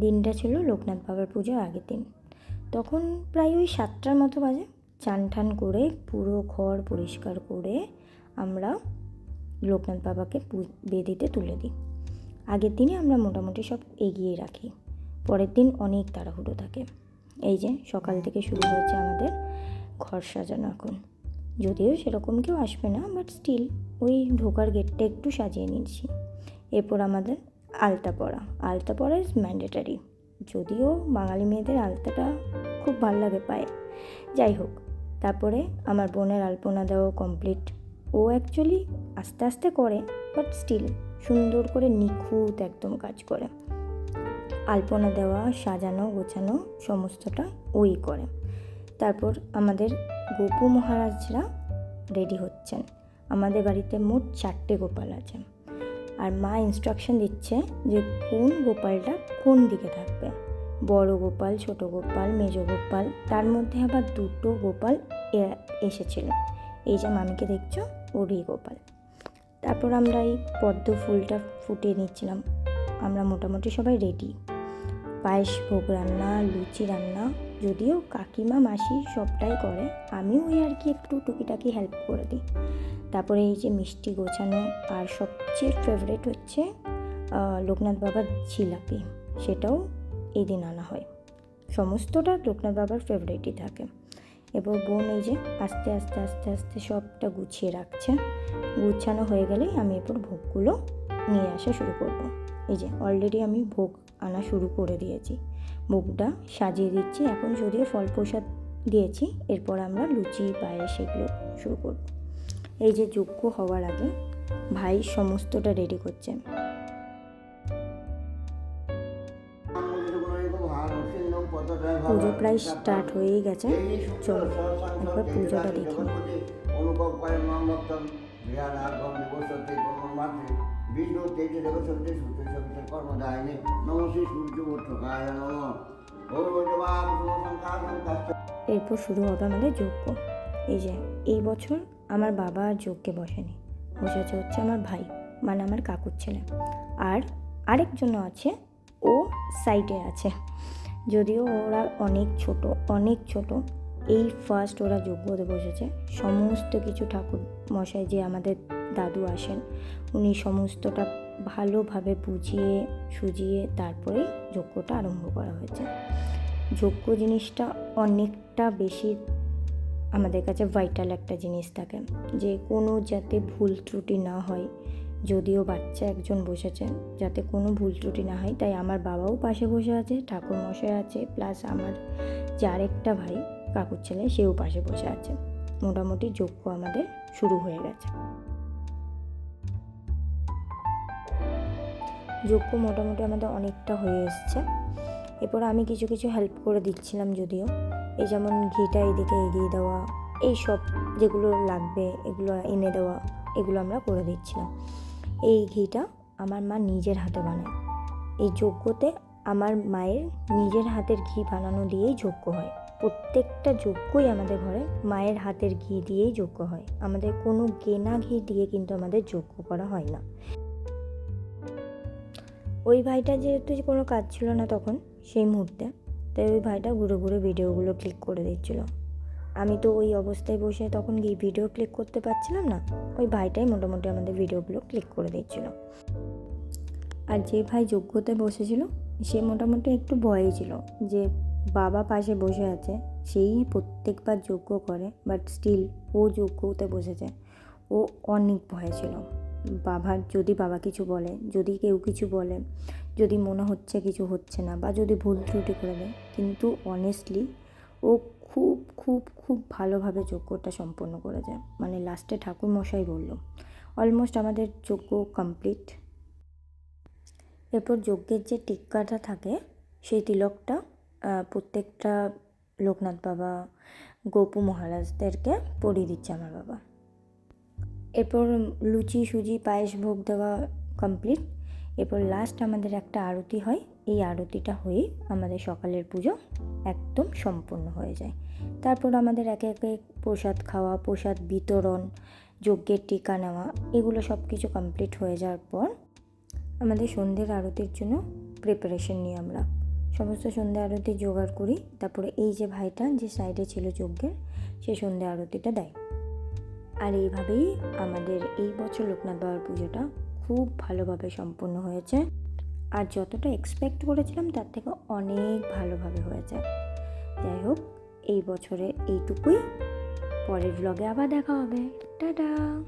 দিনটা ছিল লোকনাথ বাবার পুজোর আগের দিন। তখন প্রায় ওই সাতটার মতো বাজে। চান টান করে পুরো ঘর পরিষ্কার করে আমরা লোকনাথ বাবাকে বেদিতে তুলে দিই। আগের দিনে আমরা মোটামুটি সব এগিয়ে রাখি। পরের দিন অনেক তাড়াহুড়ো থাকে। এই যে সকাল থেকে শুরু হয়েছে আমাদের ঘর সাজানো এখন। যদিও সেরকম কেউ আসবে না বাট স্টিল ওই ঢোকার গেটটা একটু সাজিয়ে নিচ্ছি এরপর আমাদের আলতা পরা। আলতা পরা ইজ ম্যান্ডেটারি যদিও বাঙালি মেয়েদের আলতাটা খুব ভালো লাগে পায়ে। যাই হোক, তারপরে আমার বোনের আলপনা দেওয়া কমপ্লিট ও অ্যাকচুয়ালি আস্তে আস্তে করে বাট স্টিল সুন্দর করে নিখুঁত একদম কাজ করে। আলপনা দেওয়া, সাজানো, গোছানো সমস্তটা ওই করে। তারপর আমাদের গোপু মহারাজরা রেডি হচ্ছেন। আমাদের বাড়িতে মোট চারটে গোপাল আছে। আর মা ইনস্ট্রাকশন দিচ্ছে যে কোন গোপালটা কোন দিকে থাকবে। বড় গোপাল, ছোট গোপাল, মেজ গোপাল, তার মধ্যে আবার দুটো গোপাল এসেছিল। এই যে মামিকে দেখছ, ওরই গোপাল। তারপর আমরা এই পদ্ম ফুলটা ফুটিয়ে নিচ্ছিলাম। আমরা মোটামুটি সবাই রেডি পায়েস ভোগ রান্না, লুচি রান্না, যদিও কাকিমা, মাসি সবটাই করে, আমিও ওই আর কি একটু টুকিটাকি হেল্প করে দিই। তারপরে এই যে মিষ্টি গোছানো, আর সবচেয়ে ফেভারেট হচ্ছে লোকনাথ বাবার জিলাপি, সেটাও এই দিন আনা হয়। সমস্তটা লোকনাথ বাবার ফেভারিটই থাকে। এবার বোন এই যে আস্তে আস্তে আস্তে আস্তে সবটা গুছিয়ে রাখছে। গুছানো হয়ে গেলেই আমি এরপর ভোগগুলো নিয়ে আসা শুরু করব। এই যে অলরেডি আমি ভোগ আনা শুরু করে দিয়েছি। ভোগটা সাজিয়ে দিচ্ছি। এখন যদিও ফল প্রসাদ দিয়েছি, এরপর আমরা লুচি, পায়েস এগুলো শুরু করব। এই যে যোগ্য হওয়ার আগে ভাই সমস্তটা রেডি করছে। পুজো প্রায় স্টার্ট হয়েই গেছে। চলো, একবার পুজোটা দেখি। অনুভব করে বিষ্ণু তেজে সূর্য সূর্য এরপর শুরু হবে আমাদের যজ্ঞ। এই যে, এই বছর আমার বাবা আর যজ্ঞে বসেনি। বসেছে হচ্ছে আমার ভাই মানে আমার কাকুর ছেলে। আর আরেকজনও আছে, ও সাইডে আছে। যদিও ওরা অনেক ছোট অনেক ছোট। এই ফার্স্ট ওরা যজ্ঞতে বসেছে। সমস্ত কিছু ঠাকুর মশাই যে আমাদের দাদু আসেন, উনি সমস্তটা ভালোভাবে বুঝিয়ে, সুজিয়ে তারপরে যজ্ঞটা আরম্ভ করা হয়েছে। যোগ্য জিনিসটা অনেকটা বেশি আমাদের কাছে ভাইটাল একটা জিনিস থাকে। যে কোনো যাতে ভুল ত্রুটি না হয়, যদিও বাচ্চা একজন বসেছে, যাতে কোনো ভুল ত্রুটি না হয়, তাই আমার বাবাও পাশে বসে আছে ঠাকুর মশাই আছে প্লাস আমার যে আরেকটা ভাই কাকুর ছেলে সেও পাশে বসে আছে। মোটামুটি যজ্ঞ আমাদের শুরু হয়ে গেছে। যজ্ঞ মোটামুটি আমাদের অনেকটা হয়ে এসছে। এরপর আমি কিছু কিছু হেল্প করে দিচ্ছিলাম যদিও। এই যেমন ঘিটা এদিকে এগিয়ে দেওয়া, এই সব যেগুলো লাগবে, এগুলো এনে দেওয়া, এগুলো আমরা করে দিচ্ছিলাম। এই ঘিটা আমার মা নিজের হাতে বানায়। এই যজ্ঞতে আমার মায়ের নিজের হাতের ঘি বানানো দিয়েই যজ্ঞ হয়। প্রত্যেকটা যজ্ঞই আমাদের ঘরে মায়ের হাতের ঘি দিয়েই যজ্ঞ হয়। আমাদের কোনো গেনা ঘি দিয়ে কিন্তু আমাদের যজ্ঞ করা হয় না। ওই ভাইটা যেহেতু কোনো কাজ ছিল না তখন সেই মুহূর্তে, তাই ওই ভাইটা ঘুরে ঘুরে ভিডিওগুলো ক্লিক করে দিচ্ছিল। আমি তো ওই অবস্থায় বসে তখন গিয়ে ভিডিও ক্লিক করতে পারছিলাম না, ওই ভাইটাই মোটামুটি আমাদের ভিডিওগুলো ক্লিক করে দিচ্ছিল। আর যে ভাই যোগ্যতে বসেছিল, সে মোটামুটি একটু ভয়ে ছিল যে বাবা পাশে বসে আছে, সেই প্রত্যেকবার যোগ্য করে বাট স্টিল ও যোগ্যতে বসেছে। ও অনেক ভয়ে ছিল। বাবার, যদি বাবা কিছু বলে, যদি কেউ কিছু বলে, যদি মনে হচ্ছে কিছু হচ্ছে না, বা যদি ভুল ত্রুটি করে দেয়, কিন্তু অনেস্টলি ও খুব খুব খুব ভালোভাবে যজ্ঞটা সম্পন্ন করে যায় মানে লাস্টে ঠাকুর মশাই বলল অলমোস্ট আমাদের যজ্ঞ কমপ্লিট এরপর যজ্ঞের যে টিক্কাটা থাকে, সেই তিলকটা প্রত্যেকটা লোকনাথ বাবা, গোপু মহারাজদেরকে পরিয়ে দিচ্ছে আমার বাবা। এরপর লুচি, সুজি, পায়েস ভোগ দেওয়া কমপ্লিট এরপর লাস্ট আমাদের একটা আরতি হয়। এই আরতিটা হয়েই আমাদের সকালের পুজো একদম সম্পূর্ণ হয়ে যায়। তারপর আমাদের একে একে প্রসাদ খাওয়া, প্রসাদ বিতরণ, যজ্ঞের টিকা নেওয়া, এগুলো সব কিছু কমপ্লিট হয়ে যাওয়ার পর আমাদের সন্ধ্যের আরতির জন্য প্রিপারেশন নিই আমরা সমস্ত সন্ধ্যা আরতি জোগাড় করি। তারপরে এই যে ভাইটা যে সাইডে ছিল যজ্ঞের, সে সন্ধ্যা আরতিটা দেয়। আর এইভাবেই আমাদের এই বছর লোকনাথ বাবার পুজোটা খুব ভালোভাবে সম্পূর্ণ হয়েছে। আর যতটা এক্সপেক্ট করেছিলাম, তার থেকে অনেক ভালোভাবে হয়েছে। যাই হোক, এই বছরে এইটুকুই। পরের ব্লগে আবার দেখা হবে। টাটা!